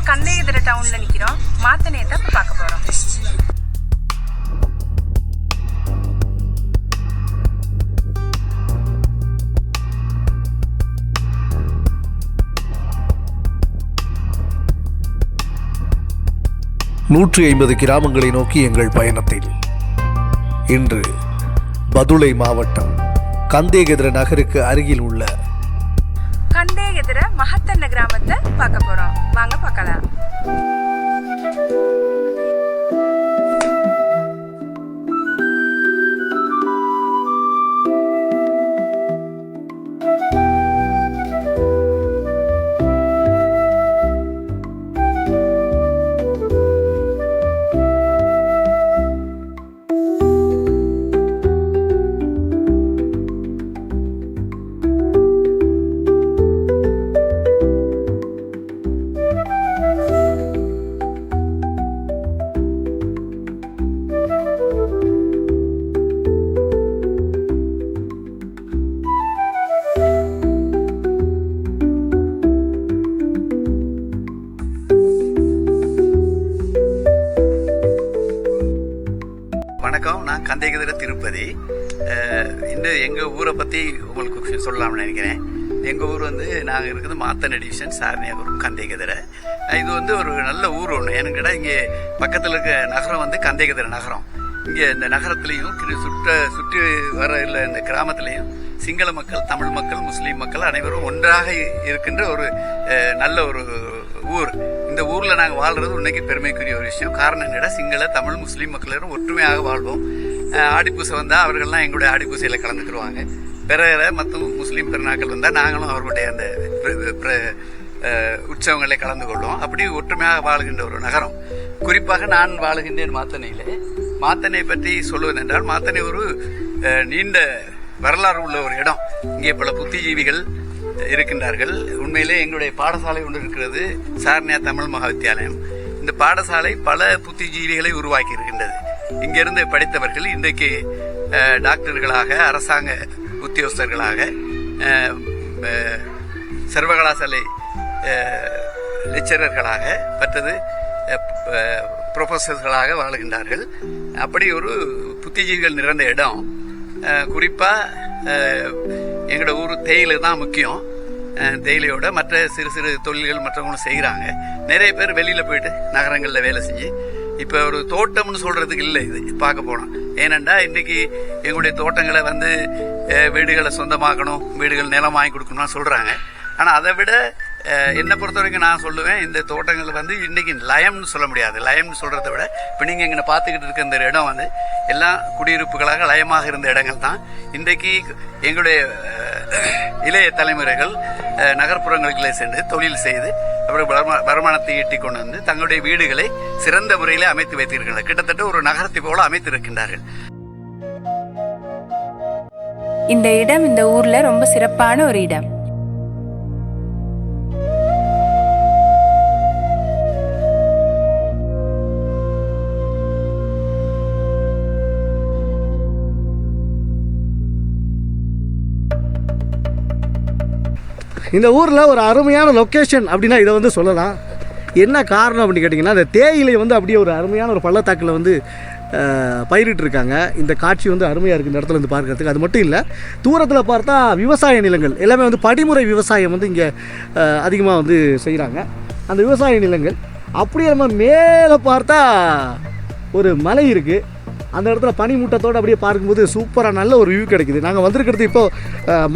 இப்போ கந்தையதிர டவுனில் நிற்கிறோம் மாத்தனையத்தை இப்போ பார்க்க போகிறோம் நூற்றி ஐம்பது கிராமங்களை நோக்கி எங்கள் பயணத்தில் இன்று பதுளை மாவட்டம் கந்தேகதிர நகருக்கு அருகில் உள்ள கந்தையதிர மகத்தன்ன கிராமத்தை பார்க்க போகிறோம் வாங்க பார்க்கலாம். கந்தைகதிர இன்னும் இந்த எங்கள் ஊரை பற்றி உங்களுக்கு சொல்லலாம்னு நினைக்கிறேன். எங்கள் ஊர் வந்து நாங்கள் இருக்கிறது மாத்தன டிவிஷன் சாரணியாகூர் கந்தைகதிரை. இது வந்து ஒரு நல்ல ஊர் ஒன்று ஏன்னு கேட்டால் இங்கே பக்கத்தில் இருக்க நகரம் வந்து கந்தைகதிரை நகரம். இங்கே இந்த நகரத்துலேயும் சுற்ற சுற்றி வர இல்லை இந்த கிராமத்துலேயும் சிங்கள மக்கள் தமிழ் மக்கள் முஸ்லீம் மக்கள் அனைவரும் ஒன்றாக இருக்கின்ற ஒரு நல்ல ஒரு ஊர். இந்த ஊரில் நாங்கள் வாழ்கிறது இன்னைக்கு பெருமைக்குரிய ஒரு விஷயம். காரணம் என்னடா சிங்கள தமிழ் முஸ்லீம் மக்களும் ஒற்றுமையாக வாழ்வோம். ஆடிப்பூசை வந்தால் அவர்கள்லாம் எங்களுடைய ஆடிப்பூசையில் கலந்துக்கிடுவாங்க பிற மற்ற முஸ்லீம் பெருநாக்கள் வந்தால் நாங்களும் அவர்களுடைய அந்த பிர- பிர- உற்சவங்களை கலந்து கொள்வோம். அப்படி ஒற்றுமையாக வாழுகின்ற ஒரு நகரம். குறிப்பாக நான் வாழுகின்றேன் மாத்தனையிலே மாத்தனை பற்றி சொல்லுவதென்றால் மாத்தனை ஒரு நீண்ட வரலாறு உள்ள ஒரு இடம். இங்கே பல புத்திஜீவிகள் இருக்கின்றார்கள். உண்மையிலே எங்களுடைய பாடசாலை ஒன்று இருக்கிறது சாரணியா தமிழ் மகா வித்தியாலயம் இந்த பாடசாலை பல புத்திஜீவிகளை உருவாக்கி இருக்கின்றது இங்கிருந்து படித்தவர்கள் இன்றைக்கு டாக்டர்களாக அரசாங்க உத்தியோகஸ்தர்களாக சர்வகலாசாலை லெக்சரர்களாக மற்றது ப்ரொஃபஸர்களாக வாழ்கின்றார்கள். அப்படி ஒரு புத்திஜீவிகள் நிறைந்த இடம். குறிப்பாக எங்களோட ஊர் தேயிலை தான் முக்கியம். தேயிலையோட மற்ற சிறு சிறு தொழில்கள் மற்றவங்களும் செய்கிறாங்க நிறைய பேர் வெளியில் போயிட்டு நகரங்களில் வேலை செஞ்சு இப்போ ஒரு தோட்டம்னு சொல்றதுக்கு இல்லை இது பார்க்க போனோம் ஏனெண்டா இன்னைக்கு எங்களுடைய தோட்டங்களை வந்து வீடுகளை சொந்தமாக்கணும் வீடுகள் நிலம் வாங்கி கொடுக்கணும்னு சொல்றாங்க. ஆனால் அதை விட என்னை பொறுத்த வரைக்கும் நான் சொல்லுவேன் இந்த தோட்டங்கள் வந்து இன்னைக்கு லயம்னு சொல்ல முடியாது. லயம்னு சொல்கிறத விட இப்போ நீங்கள் இங்கே பார்த்துக்கிட்டு இருக்க இந்த இடம் வந்து எல்லாம் குடியிருப்புகளாக லயமாக இருந்த இடங்கள் தான். இன்றைக்கு எங்களுடைய இளைய தலைமுறைகள் நகர்ப்புறங்களுக்குள்ளே சென்று தொழில் செய்து அவர்கள் வருமானத்தை ஈட்டிக் கொண்டு வந்து தங்களுடைய வீடுகளை சிறந்த முறையில் அமைத்து வைத்திருக்கின்றனர் கிட்டத்தட்ட ஒரு நகரத்தை போல அமைத்திருக்கின்றார்கள். இந்த இடம் இந்த ஊர்ல ரொம்ப சிறப்பான ஒரு இடம். இந்த ஊரில் ஒரு அருமையான லொக்கேஷன் அப்படின்னா இதை வந்து சொல்லலாம். என்ன காரணம் அப்படின்னு கேட்டிங்கன்னா இந்த தேயிலை வந்து அப்படியே ஒரு அருமையான ஒரு பள்ளத்தாக்கில் வந்து பயிரிட்டிருக்காங்க. இந்த காட்சி வந்து அருமையாக இருக்குது இந்த இடத்துல வந்து பார்க்கறதுக்கு. அது மட்டும் இல்லை தூரத்தில் பார்த்தா விவசாய நிலங்கள் எல்லாமே வந்து படிமுறை விவசாயம் வந்து இங்கே அதிகமாக வந்து செய்கிறாங்க அந்த விவசாய நிலங்கள் அப்படியே நம்ம மேலே பார்த்தா ஒரு மலை இருக்குது அந்த இடத்துல பனிமூட்டத்தோடு அப்படியே பார்க்கும்போது சூப்பராக நல்ல ஒரு வியூ கிடைக்குது. நாங்கள் வந்திருக்கிறது இப்போ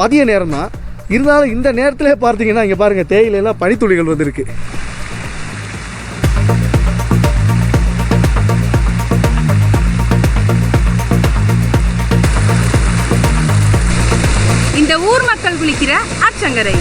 மதிய நேரம் தான் இருந்தாலும் இந்த நேரத்தில் பார்த்தீங்கன்னா இங்கே பாருங்கள் தேயிலையெல்லாம் பனித்துளிகள் வந்திருக்கு. இந்த ஊர் மக்கள் குளிக்கிற ஆற்றங்கரை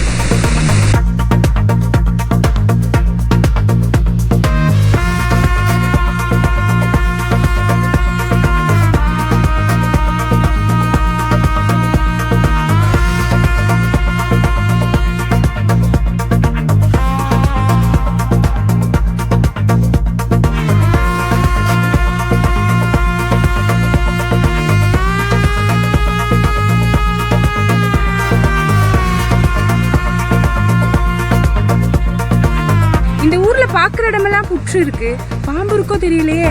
பாக்குற புற்று இருக்கு. பாம்பு இருக்கோ தெரியலையே.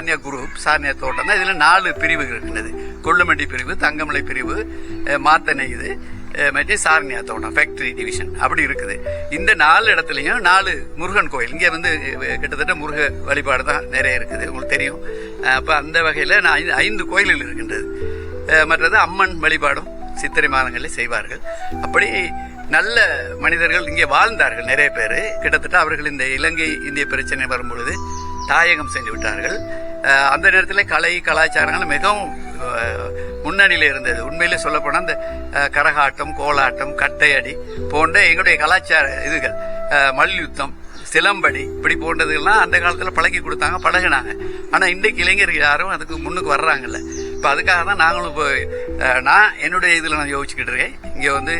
சார்னியா குரூப் சார்னியா தோட்டம் தான். இதில் நாலு பிரிவுகள் இருக்கின்றது. கொள்ளுமண்டி பிரிவு தங்கமலை பிரிவு மாத்தனை இது மற்ற சார்னியா தோட்டம் ஃபேக்டரி டிவிஷன் அப்படி இருக்குது. இந்த நாலு இடத்துலையும் நாலு முருகன் கோயில். இங்கே வந்து கிட்டத்தட்ட முருக வழிபாடு தான் நிறைய இருக்குது. உங்களுக்கு தெரியும். அப்போ அந்த வகையில் நான் ஐந்து- கோயில்கள் இருக்கின்றது. மற்றது அம்மன் வழிபாடும் சித்திரை மாதங்களில் செய்வார்கள். அப்படி நல்ல மனிதர்கள் இங்கே வாழ்ந்தார்கள் நிறைய பேர். கிட்டத்தட்ட அவர்கள் இந்த இலங்கை இந்திய பிரச்சனை வரும்பொழுது தாயகம் சென்று விட்டார்கள் அந்த நேரத்தில் கலை கலாச்சாரங்கள் மிகவும் முன்னணியில் இருந்தது. உண்மையிலே சொல்லப்போனால் இந்த கரகாட்டம் கோலாட்டம் கட்டையடி போன்ற எங்களுடைய கலாச்சார இதுகள் மல்யுத்தம் சிலம்படி இப்படி போன்றதுலாம் அந்த காலத்தில் பழகி கொடுத்தாங்க பழகினாங்க. ஆனால் இன்றைக்கு இளைஞர்கள் யாரும் அதுக்கு முன்னுக்கு வர்றாங்கல்ல. இப்போ அதுக்காக தான் நாங்களும் இப்போ நான் என்னுடைய இதில் நான் யோசிச்சுக்கிட்டு இருக்கேன். இங்கே வந்து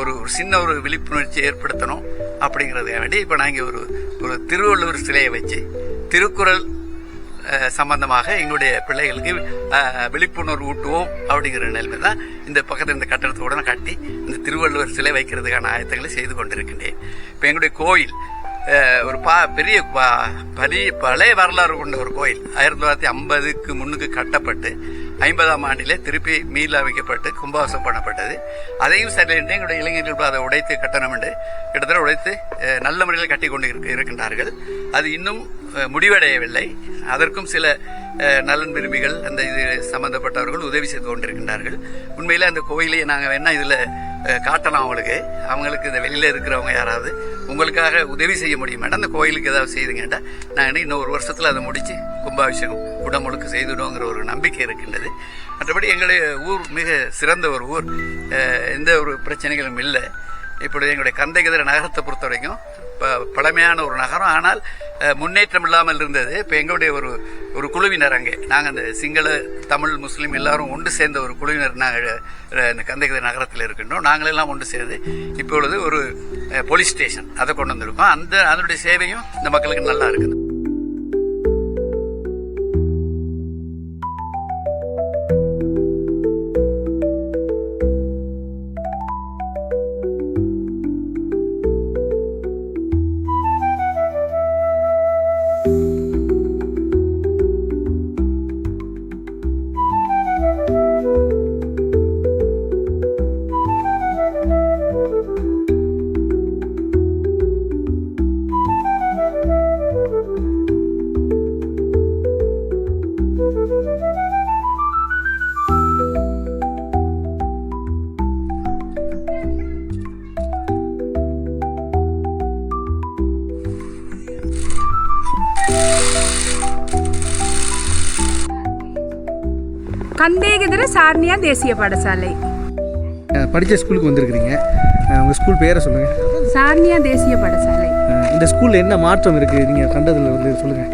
ஒரு சின்ன ஒரு விழிப்புணர்ச்சி ஏற்படுத்தணும் அப்படிங்கிறதுக்காக வேண்டி இப்போ நான் இங்கே ஒரு ஒரு திருவள்ளுவர் சிலையை வச்சு திருக்குறள் சம்பந்தமாக எங்களுடைய பிள்ளைகளுக்கு விழிப்புணர்வு ஊட்டுவோம் அப்படிங்கிற நிலைமை தான் இந்த பக்கத்தில் இந்த கட்டடத்தோட கட்டி இந்த திருவள்ளுவர் சிலை வைக்கிறதுக்கான ஆயத்தங்களை செய்து கொண்டிருக்கின்றேன். இப்போ எங்களுடைய கோயில் ஒரு பா பெரிய பா- பரிய பழைய வரலாறு கொண்ட ஒரு கோயில். ஆயிரத்தி தொள்ளாயிரத்தி ஐம்பதுக்கு முன்னுக்கு கட்டப்பட்டு ஐம்பதாம் ஆண்டிலே திருப்பி மீள வைக்கப்பட்டு கும்பாசம் பண்ணப்பட்டது. அதையும் சரியின்றி எங்களுடைய இளைஞர்கள் அதை உடைத்து கட்டணம் என்று கிட்டத்தட்ட உடைத்து நல்ல முறையில் கட்டி கொண்டு இருக்கின்றார்கள். அது இன்னும் முடிவடையவில்லை. அதற்கும் சில நலன் விரும்பிகள் அந்த இது சம்பந்தப்பட்டவர்கள் உதவி செய்து கொண்டிருக்கின்றார்கள். உண்மையிலே அந்த கோயிலையே நாங்கள் வேணா இதில் காட்டலாம் அவங்களுக்கு. அவங்களுக்கு இந்த வெளியில் இருக்கிறவங்க யாராவது உங்களுக்காக உதவி செய்ய முடியும் அந்த கோயிலுக்கு ஏதாவது செய்துங்கட்டா நாங்கள் இன்னும் ஒரு வருஷத்தில் அதை முடித்து கும்பாபிஷேகம் உடம்புக்கு செய்துவிடுங்கிற ஒரு நம்பிக்கை இருக்கின்றது. மற்றபடி எங்களுடைய ஊர் மிக சிறந்த ஒரு ஊர். எந்த ஒரு பிரச்சனைகளும் இல்லை. இப்பொழுது எங்களுடைய கந்தைகதிர நகரத்தை பொறுத்த வரைக்கும் ப- பழமையான ஒரு நகரம். ஆனால் முன்னேற்றம் இல்லாமல் இருந்தது. இப்போ எங்களுடைய ஒரு ஒரு குழுவினர் அங்கே. நாங்கள் அந்த சிங்கள தமிழ் முஸ்லீம் எல்லாரும் ஒன்று சேர்ந்த ஒரு குழுவினர் நாங்கள் இந்த கந்தகிரி நகரத்தில் இருக்கின்றோம். நாங்களெல்லாம் ஒன்று சேர்ந்து இப்பொழுது ஒரு போலீஸ் ஸ்டேஷன் அதை கொண்டு வந்திருக்கோம். அந்த அதனுடைய சேவையும் இந்த மக்களுக்கு நல்லா இருக்குது. கந்தேகதர சார்னியா தேசிய பாடசாலை. படிச்ச ஸ்கூலுக்கு வந்திருக்கிறீங்க. அஹ், உங்க ஸ்கூல் பேரை சொல்லுங்க. சார்னியா தேசிய பாடசாலை. இந்த ஸ்கூல்ல என்ன மாற்றம் இருக்கு? நீங்க கண்டதுல வந்து சொல்லுங்க.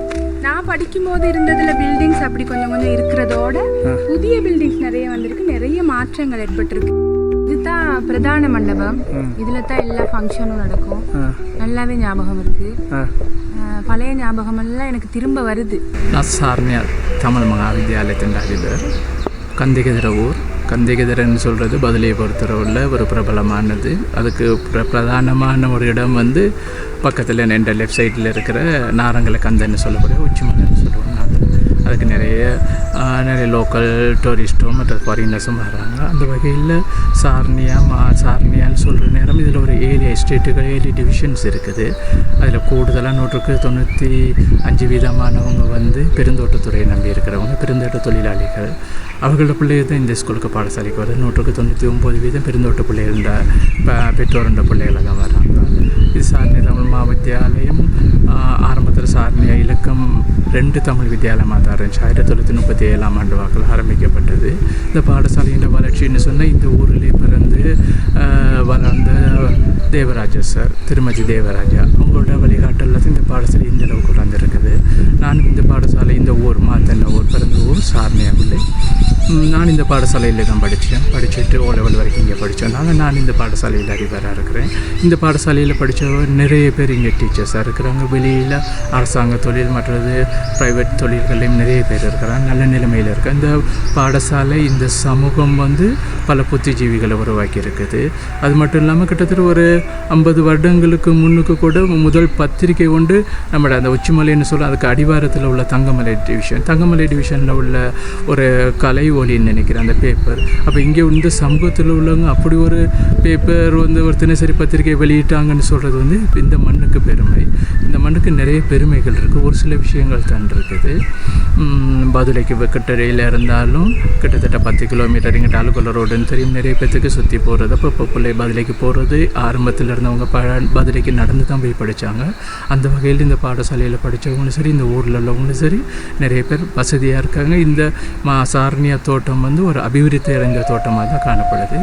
நான் படிக்கும்போது இருந்ததுல பில்டிங்ஸ் அப்படி கொஞ்சம் கொஞ்சம் இருக்கிறதோட புதிய பில்டிங்ஸ் நிறைய வந்திருக்கு. நிறைய மாற்றங்கள் ஏற்பட்டிருக்கு. இதுதான் பிரதான மண்டபம். இதுல தான் எல்லா ஃபங்க்ஷனும் நடக்கும். நல்லாவே ஞாபகம் இருக்கு. பழைய ஞாபகம் எல்லாம் எனக்கு திரும்ப வருது. நான் சார்னியா தமிழ் மகாவித்யாலயத்தின் அதிபர் கந்திகதிர ஊர். கந்திகதிரன்னு சொல்கிறது பதிலையை பொறுத்தளவில் ஒரு பிரபலமானது. அதுக்கு பிர பிரதானமான ஒரு இடம் வந்து பக்கத்தில் என்ற லெஃப்ட் சைடில் இருக்கிற நாரங்கல கந்தன்னு சொல்லக்கூடிய அது அதுக்கு நிறைய நிறைய லோக்கல் டூரிஸ்ட்டும் மற்ற ஃபாரினர்ஸும் வராங்க. அந்த வகையில் சார்னியா மா சார்னியான்னு சொல்கிற நேரம் இதில் ஒரு ஏழு எஸ்டேட்டுகள் ஏழு டிவிஷன்ஸ் இருக்குது. அதில் கூடுதலாக நூற்றுக்கு தொண்ணூற்றி அஞ்சு வீதமானவங்க வந்து பெருந்தோட்டத்துறையை நம்பி இருக்கிறவங்க பெருந்தோட்ட தொழிலாளிகள். அவர்களோட பிள்ளைகள் தான் இந்த ஸ்கூலுக்கு பாடசாலைக்கு வருது நூற்றுக்கு தொண்ணூற்றி ஒம்பது வீதம் பெருந்தோட்ட பிள்ளைகள் பெற்றோருண்ட பிள்ளைகளை தான் வராங்க இது சார்னிய தமிழ் மாவித்தியாலயம் ரெண்டு தமிழ் வித்தியாலயமாக தான் இருந்துச்சு ஆயிரத்தி தொள்ளாயிரத்தி முப்பத்தி ஏழாம் ஆண்டு வாக்கில் ஆரம்பிக்கப்பட்டது. இந்த பாடசாலையின் வளர்ச்சின்னு சொன்னால் இந்த ஊரிலே பிறந்து வளர்ந்த தேவராஜா சார் திருமதி தேவராஜா அவங்களோட வழிகாட்டலில் தான் இந்த பாடசாலை இந்த அளவுக்கு வளர்ந்துருக்குது. நானும் இந்த பாடசாலை இந்த ஊர் மாத்தன்ன ஊர் பிறந்த ஊர் சார்னியாவில்லை நான் இந்த பாடசாலையில் தான் படித்தேன். படிச்சுட்டு ஓ லெவல் வரைக்கும் இங்கே படித்தோம் நான் இந்த பாடசாலையில் அறிவராக இருக்கிறேன். இந்த பாடசாலையில் படித்த நிறைய பேர் இங்கே டீச்சர்ஸாக இருக்கிறாங்க. வெளியில் அரசாங்க தொழில் மற்றது ப்ரைவேட் தொழில்கள்லையும் நிறைய பேர் இருக்கிறாங்க நல்ல நிலைமையில் இருக்க. இந்த பாடசாலை இந்த சமூகம் வந்து பல புத்திஜீவிகளை உருவாக்கி இருக்குது அது மட்டும் இல்லாமல் கிட்டத்தட்ட ஒரு ஐம்பது வருடங்களுக்கு முன்னுக்கு கூட முதல் பத்திரிகை கொண்டு நம்மளோட அந்த உச்சிமலைன்னு சொல்ல அதுக்கு அடிவாரத்தில் உள்ள தங்கமலை டிவிஷன். தங்கமலை டிவிஷனில் உள்ள ஒரு கலை ஒலின்னு நினைக்கிறேன் அந்த பேப்பர் அப்போ இங்கே இந்த சமூகத்தில் உள்ளவங்க அப்படி ஒரு பேப்பர் வந்து ஒரு தினசரி பத்திரிகை வெளியிட்டாங்கன்னு சொல்கிறது வந்து இந்த மண்ணுக்கு பெருமை. இந்த மண்ணுக்கு நிறைய பெருமைகள் இருக்குது ஒரு சில விஷயங்கள் தான் இருக்குது பதுளைக்கு கிட்டடையில் இருந்தாலும் கிட்டத்தட்ட பத்து கிலோமீட்டர் இங்கே டாலுக்குள்ள ரோடுன்னு தெரியும். நிறைய பேத்துக்கு சுற்றி போகிறது அப்போ இப்போ பிள்ளை பதிலைக்கு போகிறது ஆரம்பத்தில் இருந்தவங்க ப பதிலைக்கு நடந்து தான் போய் படித்தாங்க அந்த வகையில் இந்த பாடசாலையில் படித்தவங்களும் சரி இந்த ஊரில் உள்ளவங்களும் சரி நிறைய பேர் வசதியாக இருக்காங்க. இந்த மா சாரணியா தோட்டம் வந்து ஒரு அபிவிருத்தி அடைந்த தோட்டமாக தான் காணப்படுது.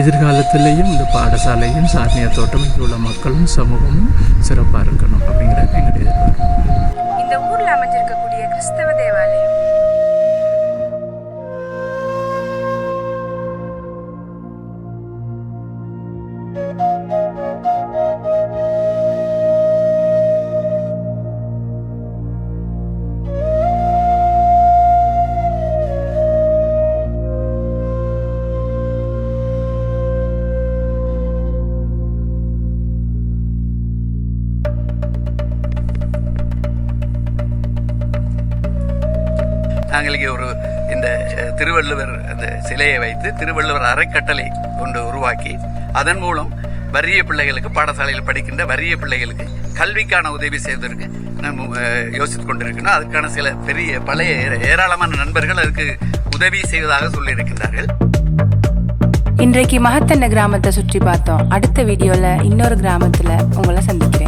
எதிர்காலத்திலையும் இந்த பாடசாலையும் சாரணியா தோட்டம் இங்கே உள்ள மக்களும் சமூகமும் சிறப்பாக இருக்கணும் அப்படிங்கிறது எங்களுடைய எதிர்பார்ப்பு இந்த ஊர்ல அமைஞ்சிருக்கக்கூடிய கிறிஸ்தவ தேவாலயம். நாங்கள் இங்கே ஒரு இந்த திருவள்ளுவர் அந்த சிலையை வைத்து திருவள்ளுவர் அறக்கட்டளை கொண்டு உருவாக்கி அதன் மூலம் வறிய பிள்ளைகளுக்கு பாடசாலையில் படிக்கின்ற வறிய பிள்ளைகளுக்கு கல்விக்கான உதவி செய்வதற்கு நம்ம யோசித்து யோசித்துக் கொண்டிருக்கிறோம் அதுக்கான சில பெரிய பழைய ஏராளமான நண்பர்கள் அதுக்கு உதவி செய்வதாக சொல்லியிருக்கின்றார்கள். இன்றைக்கு மகத்தன்ன கிராமத்தை சுற்றி பார்த்தோம். அடுத்த வீடியோல இன்னொரு கிராமத்துல உங்களை சந்திக்கிறேன்.